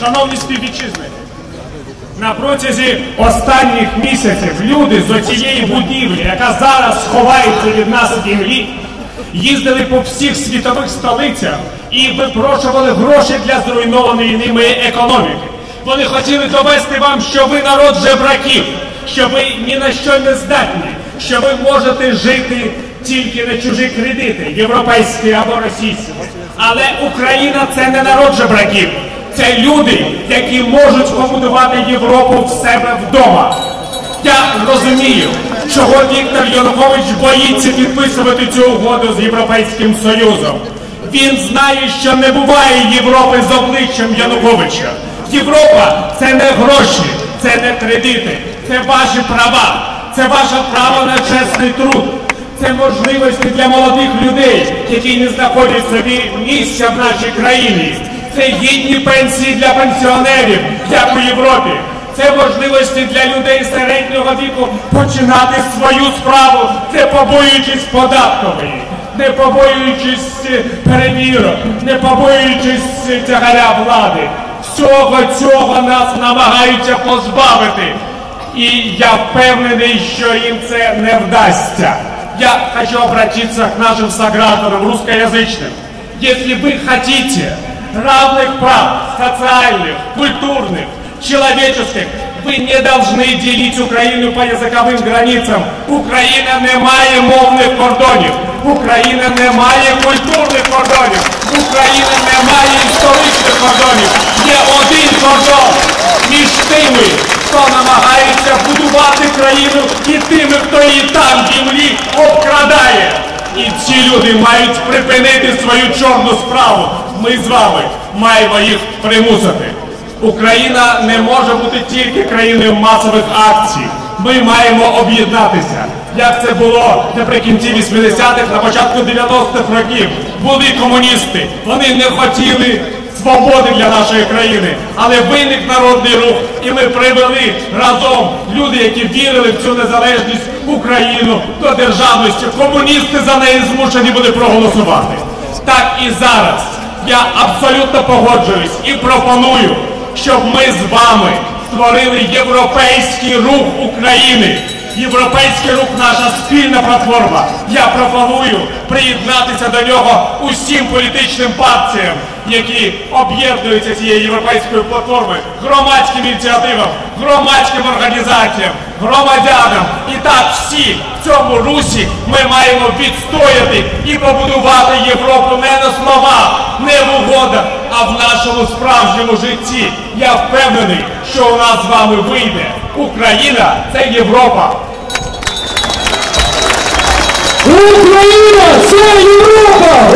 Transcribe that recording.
Шановні співвітчизники, на протязі останніх місяців люди з оцієї будівлі, яка зараз сховається від нас в землі, їздили по всіх світових столицях і випрошували гроші для зруйнованої ними економіки. Вони хотіли довести вам, що ви народ жебраків, що ви ні на що не здатні, що ви можете жити тільки на чужі кредити, європейські або російські. Але Україна це не народ жебраків. Це люди, які можуть побудувати Європу в себе вдома. Я розумію, чого Віктор Янукович боїться підписувати цю угоду з Європейським Союзом. Він знає, що не буває Європи з обличчям Януковича. Європа це не гроші, це не кредити, це ваші права, це ваше право на чесний труд. Це можливості для молодих людей, які не знаходять собі місця в нашій країні Це гідні пенсії для пенсіонерів, як у Європі. Це можливості для людей середнього віку починати свою справу, не побоюючись податкової, не побоюючись е, перевірок, не побоюючись е, тягаря влади. Всього цього нас намагаються позбавити. И я впевнений, що їм це не вдасться. Я хочу обратиться к нашим согражданам русскоязычным. Если вы хотите равных прав, социальных, культурных, человеческих, вы не должны делить Украину по языковым границам. Україна не має мовних кордонів. Україна не має культурних кордонів. Україна не має історичних кордонів. Є один кордон між тими, хто намагається будувати країну і тими, хто її там в землі обкрадає. І ці люди мають припинити свою чорну справу. Ми з вами маємо їх примусити. Україна не може бути тільки країною масових акцій. Ми маємо об'єднатися. Як це було наприкінці 80-х, на початку 90-х років. Були комуністи. Вони не хотіли свободи для нашої країни. Але виник народний рух, і ми привели разом люди, які вірили в цю незалежність Україну до державності. Комуністи за неї змушені були проголосувати. Так і зараз я абсолютно погоджуюсь і пропоную, щоб ми з вами створили європейський рух України. Європейський рух наша спільна платформа. Я пропоную приєднатися до нього усім політичним партіям, які об'єднуються цією європейською платформою, громадським ініціативам, громадським організаціям, громадянам. І так всі в цьому русі ми маємо відстояти і побудувати Європу не на словах, не в угодах, а в нашому справжньому житті. Я впевнений, що у нас з вами вийде. Україна це Європа. Україна це Європа!